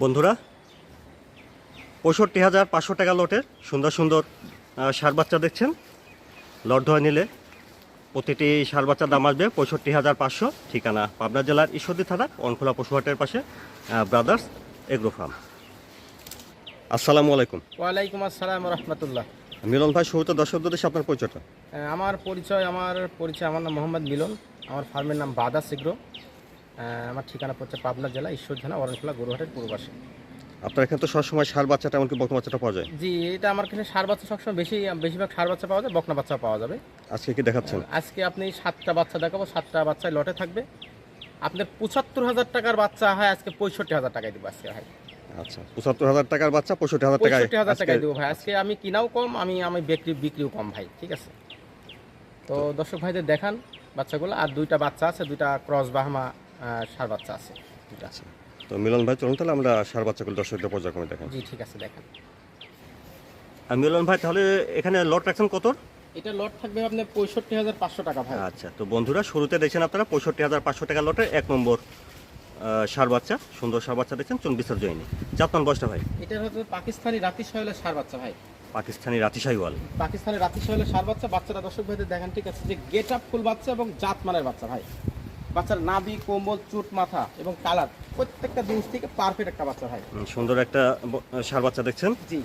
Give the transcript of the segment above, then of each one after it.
বন্ধুরা পঁয়ষট্টি হাজার পাঁচশো টাকা লটের সুন্দর সুন্দর সার বাচ্চা দেখছেন? লট ধরে নিলে প্রতিটি সার বাচ্চার দাম আসবে পঁয়ষট্টি হাজার পাঁচশো। ঠিকানা পাবনা জেলার ঈশ্বরদী থানা অনখোলা পশুহাটের পাশে ব্রাদার্স এগ্রো ফার্ম। আসসালামু আলাইকুম। ওয়ালাইকুম আসসালাম রহমতুল্লাহ। মিলন ভাই শুরুতে দর্শকদের দেশে আপনার পরিচয়টা। আমার পরিচয় আমার পরিচয় আমার নাম মোহাম্মদ মিলন। আমার ফার্মের নাম বাদা সিগ্রো আমার ঠিকানা পড়ছে পাবনা জেলা ঈশ্বর থানা অরণখোলা গরুহাটের পূর্বাসে আপনার এখানে তো সবসময় সার বাচ্চাটা এমনকি বকনা বাচ্চাটা পাওয়া যায়। জি এটা আমার কাছে সার বাচ্চা সবসময় বেশি বেশিরভাগ সার বাচ্চা পাওয়া যায় বকনা বাচ্চা পাওয়া যাবে। আজকে কি দেখাচ্ছেন? আজকে আপনি সাতটা বাচ্চা দেখাবো সাতটা বাচ্চায় লটে থাকবে। আপনার পঁচাত্তর হাজার টাকার বাচ্চা হয় আজকে পঁয়ষট্টি হাজার টাকায় দেবো আজকে ভাই। আচ্ছা পঁচাত্তর হাজার টাকার বাচ্চা পঁয়ষট্টি হাজার টাকায় পঁয়ষট্টি হাজার টাকায় দেবো ভাই। আজকে আমি কিনাও কম আমি আমি বিক্রি বিক্রিও কম ভাই ঠিক আছে? তো দর্শক ভাইদের দেখান বাচ্চাগুলো আর দুইটা বাচ্চা আছে দুইটা ক্রস বাহামা ষাঁড় বাচ্চা আছে। দুইটা আচ্ছা। তো মিলন ভাই চলুন তাহলে আমরা ষাঁড় বাচ্চাগুলো দর্শকদের পর্যায়ক্রমে দেখাই। জি ঠিক আছে দেখান। আর মিলন ভাই তাহলে এখানে লট রাখছেন কত? এটা লট থাকবে আপনার পঁয়ষট্টি হাজার পাঁচশো টাকা ভাই। আচ্ছা তো বন্ধুরা শুরুতে দেখছেন আপনারা পঁয়ষট্টি হাজার পাঁচশো টাকা লটের এক নম্বর ষাঁড় বাচ্চা সুন্দর ষাঁড় বাচ্চা দেখছেন চুন বিসর জয়নি জাপান বয়সটা ভাই? এটা হচ্ছে পাকিস্তানি রাতি সহেলের ষাঁড় বাচ্চা ভাই। পাকিস্তানি রাতিশাহী ওয়াল পাকিস্তানি রাতি সহেলের ষাঁড় বাচ্চা বাচ্চাটা দর্শক ভাইদের দেখেন ঠিক আছে যে গেট আপ ফুল বাচ্চা এবং জাত মানের বাচ্চা ভাই। বাচ্চার নাভি কোমল চুট মাথা এবং কালার প্রত্যেকটা জিনিস থেকে পারফেক্ট একটা বাচ্চা ভাই সুন্দর একটা ষাঁড় বাচ্চা দেখছেন? জি।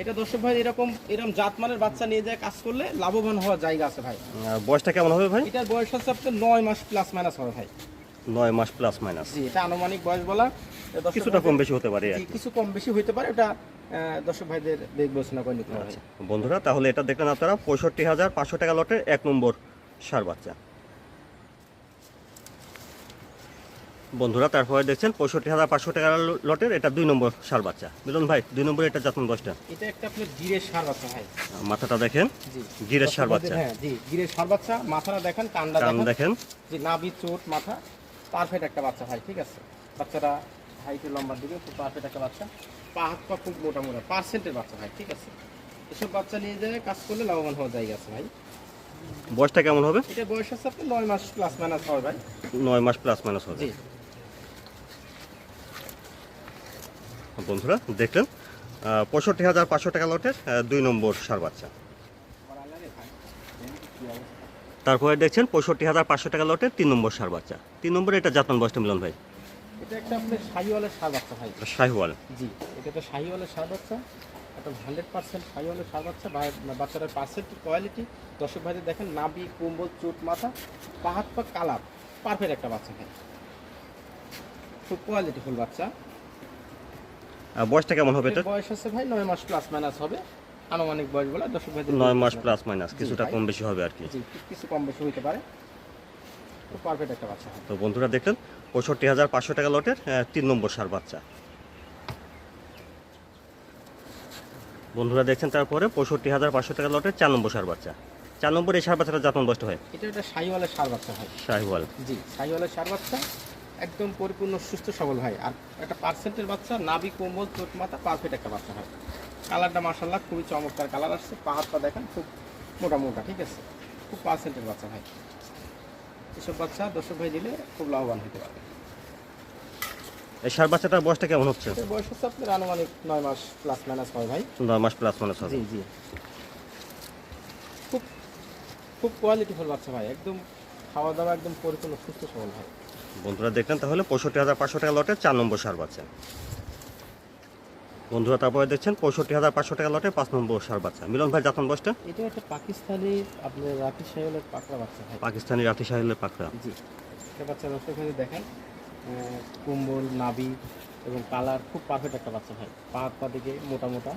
এটা দর্শক ভাই এরকম এরকম জাতমানের বাচ্চা নিয়ে যায় কাজ করলে লাভবান হওয়ার জায়গা আছে ভাই। বয়সটা কেমন হবে ভাই? এটার বয়স হচ্ছে আপনার নয় মাস প্লাস মাইনাস হবে ভাই। নয় মাস প্লাস মাইনাস জি এটা আনুমানিক বয়স বলা। কিছুটা কম বেশি হতে পারে কিছু কম বেশি হইতে পারে ওটা দর্শক ভাইদের বিবেচনা করে নিতে হবে। আচ্ছা বন্ধুরা তাহলে এটা দেখলেন আপনারা পঁয়ষট্টি হাজার পাঁচশো টাকা লটের এক নম্বর সার বাচ্চা। বন্ধুরা তারপরে দেখছেন পঁয়ষট্টি হাজার পাঁচশো টাকা লটের এটা দুই নম্বর ষাঁড় বাচ্চা। মিলন ভাই দুই নম্বর এটা যত্ন দশটা এটা একটা আপনার গিরের সার বাচ্চা ভাই। মাথাটা দেখেন গিরের ভাইদের- বাচ্চা। হ্যাঁ জি গিরের সার বাচ্চা মাথাটা দেখেন কান্ডা কান দেখেন। যে নাভি চোট মাথা পারফেক্ট একটা বাচ্চা ভাই ঠিক আছে? বাচ্চাটা হাইটে লম্বার দিকে খুব পারফেক্ট একটা বাচ্চা। পা হাত পা খুব মোটা মোটা পার্সেন্টের বাচ্চা ভাই ঠিক আছে? এসব বাচ্চা নিয়ে যায় কাজ করলে লাভবান হওয়ার জায়গা আছে ভাই। বয়সটা কেমন হবে? এটা বয়স আছে আপনার নয় মাস প্লাস মাইনাস হবে ভাই। নয় মাস প্লাস মাইনাস হবে। জি। বন্ধুরা দেখলেন পঁয়ষট্টি হাজার পাঁচশো টাকা লটের দুই নম্বর সার বাচ্চা। তারপরে দেখছেন পঁয়ষট্টি হাজার পাঁচশো টাকা লটের তিন নম্বর সার বাচ্চা। তিন নম্বরে এটা জাতমান বয়সটা মিলন ভাই? এটা একটা আপনার শাহিওয়ালের সার বাচ্চা ভাই। শাহিওয়াল। জি এটা শাহিওয়ালের সার বাচ্চা। একটা হান্ড্রেড পার্সেন্ট শাহিওয়ালের সার বাচ্চা। বাচ্চাটার পার্সেন্ট কোয়ালিটি দর্শক ভাইদের দেখেন নাভি কুম্বল চোট মাথা পা হাত পা কালার। পারফেক্ট একটা বাচ্চা ভাই। খুব বাচ্চা। বয়সটা কেমন হবে এটা বয়স আছে ভাই নয় মাস প্লাস মাইনাস হবে। আনুমানিক বয়স বলে দর্শক নয় মাস প্লাস মাইনাস কিছুটা কম বেশি হবে আর কি। জি কিছু কম বেশি হতে পারে। পারফেক্ট একটা বাচ্চা তো বন্ধুরা দেখলেন পঁয়ষট্টি হাজার পাঁচশো টাকা লটের তিন নম্বর সার বাচ্চা। বন্ধুরা দেখছেন তারপরে পঁয়ষট্টি হাজার পাঁচশো টাকা লটের চার নম্বর সার বাচ্চা। চার নম্বর এই সার বাচ্চাটা জাতমান বয়সটা হয়? এটা একটা শাহিওয়ালের সার বাচ্চা হয়। শাহিওয়াল জি শাহিওয়ালের সার বাচ্চা। একদম পরিপূর্ণ সুস্থ সবল হয় আর একটা পার্সেন্টের বাচ্চা নাভি কোমল চোট মাথা পারফেক্ট একটা বাচ্চা হয়। কালারটা মার্শাল্লাহ খুবই চমৎকার কালার আসছে। পাহাড়টা দেখেন খুব মোটা মোটা ঠিক আছে? খুব পার্সেন্টের বাচ্চা হয় এসব বাচ্চা দর্শক ভাই দিলে খুব লাভবান হতে পারে। এই সার বাচ্চাটার বয়সটা কেমন হচ্ছে? এটার বয়স হচ্ছে আপনার আনুমানিক নয় মাস প্লাস মাইনাস হয় ভাই। নয় মাস প্লাস মাইনাস হবে। জি জি। খুব খুব কোয়ালিটিফুল বাচ্চা ভাই। একদম খাওয়া দাওয়া একদম পরিপূর্ণ সুস্থ সবল হয় বন্ধুরা দেখলেন তাহলে পঁয়ষট্টি হাজার পাঁচশো টাকা লটে চার নম্বর সার বাচ্চা বন্ধুরা তারপরে দেখছেন পঁয়ষট্টি হাজার পাঁচশো টাকা লটে পাঁচ নম্বর সার বাচ্চা মিলন ভাই জাতন বয়সটা? এটা একটা পাকিস্তানি আপনার রাতি সাহেলের পাকড়া বাচ্চা ভাই পাকিস্তানি রাতি সাহিলের পাকড়া। জি। এটা বাচ্চা ভাই দেখেন কুম্বল নাবি এবং কালার খুব পারফেক্ট একটা বাচ্চা হয়। পা পা দিকে মোটা মোটা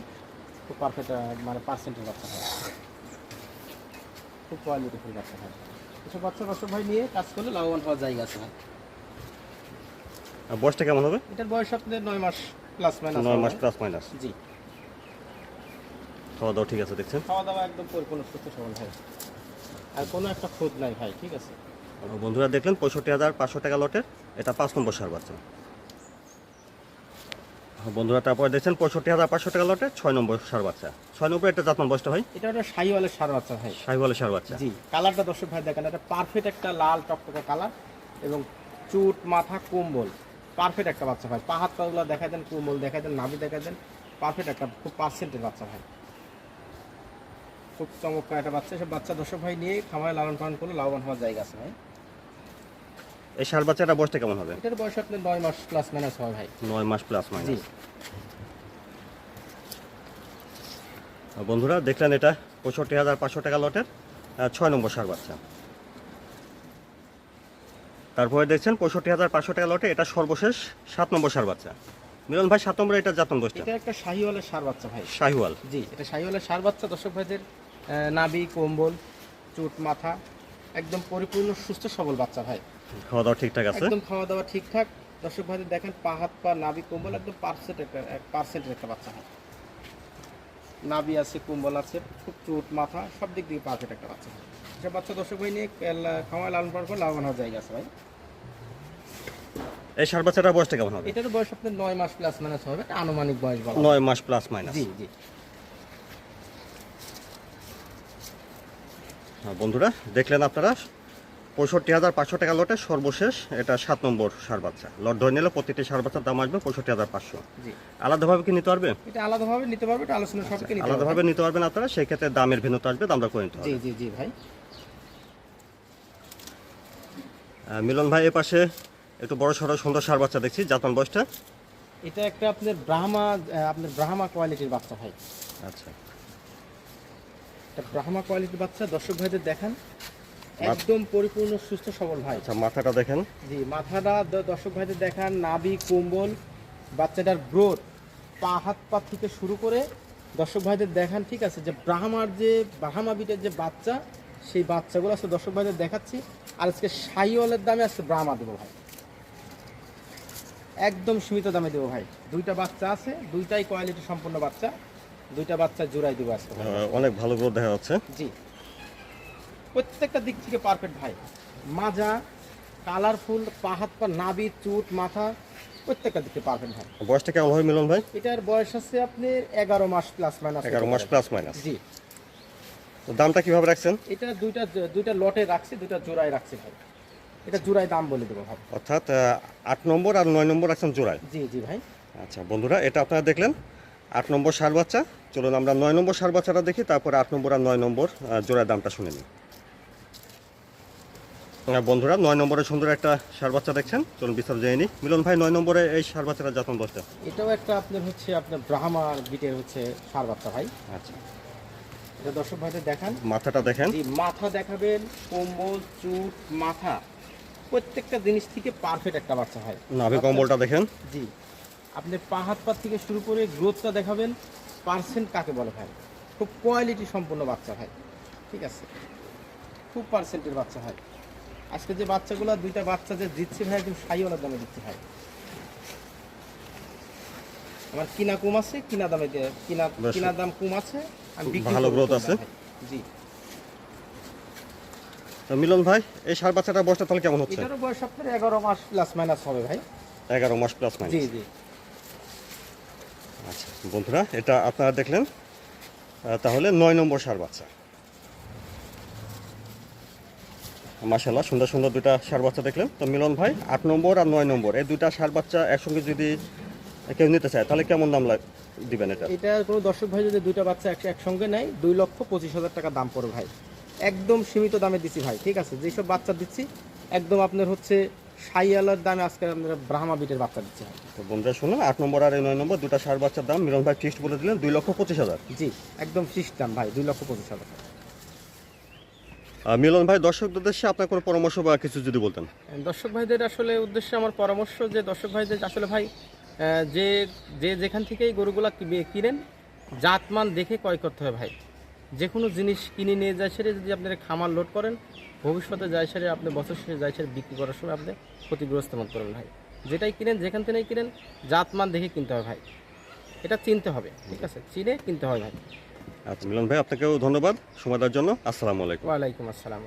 খুব পারফেক্ট মানে পার্সেন্টের বাচ্চা হয়। খুব কোয়ালিটিফুল বাচ্চা হয়। এসব বাচ্চা দর্শক ভাই নিয়ে কাজ করলে লাভবান হওয়ার জায়গা আছে বয়সটা কেমন হবে? এটার বয়স আপনার নয় মাস প্লাস মাইনাস নয় মাস প্লাস মাইনাস জি। খাওয়া দাওয়া ঠিক আছে দেখছেন? খাওয়া দাওয়া একদম পরিপূর্ণ সুস্থ সবল ভাই। আর কোনো একটা খুদ নাই ভাই ঠিক আছে? আর বন্ধুরা দেখলেন পঁয়ষট্টি হাজার পাঁচশো টাকা লটের এটা পাঁচ নম্বর সার বাচ্চা বন্ধুরা তারপরে দেখছেন পঁয়ষট্টি হাজার পাঁচশো টাকা লটে ছয় নম্বর সার বাচ্চা। ছয় নম্বর এটা জাতমান বয়সটা হয় এটা একটা শাহিওয়ালের সার বাচ্চা ভাই। শাহিওয়ালের সার বাচ্চা। জি কালারটা দর্শক ভাই দেখেন এটা পারফেক্ট একটা লাল টকটকে কালার এবং চুট মাথা কম্বল। পারফেক্ট একটা বাচ্চা ভাই। পা হাত পাগুলো দেখা দেন কোমল দেখা দেন নাভি দেখা দেন পারফেক্ট একটা খুব পার্সেন্টের বাচ্চা ভাই। খুব চমৎকার একটা বাচ্চা। সব বাচ্চা দর্শক ভাই নিয়ে খামারে লালন পালন করলে লাভবান হওয়ার জায়গা আছে ভাই। এই সার বাচ্চাটা বয়সটা কেমন হবে? এটার বয়স আপনার নয় মাস প্লাস মাইনাস হয় ভাই। নয় মাস প্লাস জি। মাইনাস বন্ধুরা দেখলেন এটা পঁয়ষট্টি হাজার পাঁচশো টাকা লটের ছয় নম্বর সার বাচ্চা। তারপরে দেখছেন পঁয়ষট্টি হাজার পাঁচশো টাকা লটে এটা সর্বশেষ সাত নম্বর সার বাচ্চা। মিলন ভাই সাত নম্বরে এটা জাতন বসটা এটা একটা শাহিওয়ালের সার বাচ্চা ভাই। শাহিওয়াল। জি এটা শাহিওয়ালের সার বাচ্চা দর্শক ভাইদের নাবি কম্বল চুট মাথা একদম পরিপূর্ণ সুস্থ সবল বাচ্চা ভাই। খাওয়া দাওয়া ঠিকঠাক আছে? একদম খাওয়া দাওয়া ঠিকঠাক। দর্শক ভাইদের দেখেন পা হাত পা নাভি কম্বল একদম পার্সেন্ট একটা পার্সেন্টের একটা বাচ্চা ভাই। নাবি আছে কম্বল আছে খুব চুট মাথা সব দিক দিয়ে পারফেক্ট একটা বাচ্চা সব বাচ্চা দর্শক ভাই নিয়ে খাওয়ায় লালন পালন করে লাভবান হওয়ার জায়গা আছে ভাই। এই সার বাচ্চাটার বয়সটা কেমন হবে? এটার বয়স আপনার নয় মাস প্লাস মাইনাস হবে আনুমানিক বয়স বলা নয় মাস প্লাস মাইনাস জি জি। বন্ধুরা দেখলেন আপনারা? পঁয়ষট্টি হাজার পাঁচশো টাকা লটে সর্বশেষ এটা সাত নম্বর সার বাচ্চা। লট ধরে নিলে প্রতিটি সার বাচ্চার দাম আসবে পঁয়ষট্টি হাজার পাঁচশো। আলাদাভাবে কি নিতে পারবে? এটা আলাদাভাবে নিতে পারবে এটা আলোচনা সবকে আলাদাভাবে নিতে পারবেন আপনারা সেই ক্ষেত্রে দামের ভিন্নতা আসবে দামটা করে নিতে হবে। জি জি জি ভাই মিলন ভাই এ পাশে একটু বড় সড়ো সুন্দর সার বাচ্চা দেখছি জাতন বয়সটা? এটা একটা আপনার ব্রাহ্মা আপনার ব্রাহ্মা কোয়ালিটির বাচ্চা ভাই। আচ্ছা। একটা ব্রাহ্মা কোয়ালিটির বাচ্চা দর্শক ভাইদের দেখান। একদম পরিপূর্ণ সুস্থ সবল ভাই। আচ্ছা মাথাটা দেখেন। জি মাথাটা দর্শক ভাইদের দেখান নাভি কম্বল বাচ্চাটার গ্রোথ। পা হাত পা থেকে শুরু করে দর্শক ভাইদের দেখান ঠিক আছে? যে ব্রাহ্মার যে ব্রাহ্মা বিটের যে বাচ্চা সেই বাচ্চাগুলো আজকে দর্শক ভাইদের দেখাচ্ছি। আর আজকে সাইওয়ালের দামে আজকে ব্রাহ্মা দেবো ভাই। একদম সীমিত দামে দেবো ভাই। দুইটা বাচ্চা আছে দুইটাই কোয়ালিটি সম্পন্ন বাচ্চা দুইটা বাচ্চা জোড়াই দেবো আজকে। অনেক ভালো গ্রোথ দেখা যাচ্ছে। জি। প্রত্যেকটা দিক থেকে পারফেক্ট ভাই। মাজা কালারফুল পা হাত পা নাবি চুট মাথা প্রত্যেকটা দিক থেকে পারফেক্ট ভাই। বয়সটা কেমন হবে মিলন ভাই? এটার বয়স আছে আপনার এগারো মাস প্লাস মাইনাস এগারো মাস প্লাস মাইনাস জি। তো দামটা কীভাবে রাখছেন? এটা দুইটা দুইটা লটে রাখছি দুইটা জোড়ায় রাখছি ভাই। এটা জোড়ায় দাম বলে দেবো ভাই। অর্থাৎ আট নম্বর আর নয় নম্বর রাখছেন জোড়ায়। জি জি ভাই। আচ্ছা বন্ধুরা এটা আপনারা দেখলেন আট নম্বর সার বাচ্চা। চলুন আমরা নয় নম্বর সার বাচ্চাটা দেখি তারপরে আট নম্বর আর নয় নম্বর জোড়ার দামটা শুনে নিই। আহ, বন্ধুরা নয় নম্বরে সুন্দর একটা সার বাচ্চা দেখছেন। চলুন বিস্তারিত জেনে নিই। মিলন ভাই নয় নম্বরে এই সার বাচ্চাটা যত্ন বসটা এটাও একটা আপনার হচ্ছে আপনার ব্রাহ্মার বিটের হচ্ছে সার বাচ্চা ভাই। আচ্ছা। এটা দর্শক ভাইদের দেখান। মাথাটা দেখেন। মাথা দেখাবেন কম্বল চুট মাথা। প্রত্যেকটা জিনিস থেকে পারফেক্ট একটা বাচ্চা হয়। নাভি কম্বলটা দেখেন। জি। আপনি পা হাত পা থেকে শুরু করে গ্রোথটা দেখাবেন পার্সেন্ট কাকে বলে ভাই? খুব কোয়ালিটি সম্পন্ন বাচ্চা ভাই ঠিক আছে? খুব পার্সেন্টের বাচ্চা হয়। আজকে যে বাচ্চাগুলো দুইটা বাচ্চা যে দিচ্ছে ভাই একদম সাইওয়ালার দামে দিচ্ছে ভাই। আমার কিনা কম আছে কিনা দামে কিনা কিনা দাম কম আছে আমি বিক্রি ভালো কম আছে। জি। তো মিলন ভাই এই সার বাচ্চাটার বয়সটা তাহলে কেমন হচ্ছে? এটারও বয়স আপনার এগারো মাস প্লাস মাইনাস হবে ভাই। এগারো মাস প্লাস মাইনাস জি জি। আচ্ছা বন্ধুরা এটা আপনারা দেখলেন। তাহলে নয় নম্বর সার বাচ্চা। মাশাল্লাহ সুন্দর সুন্দর দুটা সার বাচ্চা দেখলেন। তো মিলন ভাই আট নম্বর আর নয় নম্বর এই দুইটা সার বাচ্চা একসঙ্গে যদি কেউ নিতে চায় তাহলে কেমন দাম লাগ- দিবেন এটা? এটা কোনো দর্শক ভাই যদি দুইটা বাচ্চা এক একসঙ্গে নেয় দুই লক্ষ পঁচিশ হাজার টাকা দাম পড়ে ভাই। একদম সীমিত দামে দিচ্ছি ভাই ঠিক আছে? যেসব বাচ্চা দিচ্ছি একদম আপনার হচ্ছে সাইয়ালার দামে আজকে আপনার ব্রাহ্মা বিটের বাচ্চা দিচ্ছি ভাই। তো বন্ধুরা শুনুন আট নম্বর আর নয় নম্বর দুটা সার বাচ্চার দাম মিলন ভাই ফিক্সড বলে দিলেন দুই লক্ষ পঁচিশ হাজার। জি একদম ফিক্সড দাম ভাই দুই লক্ষ পঁচিশ হাজার। মিলন ভাই দর্শকদের উদ্দেশ্যে আপনার কোনো পরামর্শ বা কিছু যদি বলতেন। দর্শক ভাইদের আসলে উদ্দেশ্যে আমার পরামর্শ যে দর্শক ভাইদের আসলে ভাই যে যে যেখান থেকেই গরুগুলা কিনেন জাতমান দেখে ক্রয় করতে হবে ভাই। যে কোনো জিনিস কিনে নিয়ে যায় সেটা যদি আপনারা খামার লোড করেন ভবিষ্যতে যায় সেরে আপনি বছর শেষে যায় সেরে বিক্রি করার সময় আপনি ক্ষতিগ্রস্ত মত করবেন ভাই। যেটাই কিনেন যেখান থেকেই কিনেন জাতমান দেখে কিনতে হবে ভাই। এটা চিনতে হবে ঠিক আছে? চিনে কিনতে হবে ভাই। আচ্ছা মিলন ভাই আপনাকেও ধন্যবাদ সময় দেওয়ার জন্য। আসসালামু আলাইকুম। ওয়ালাইকুম আসসালাম।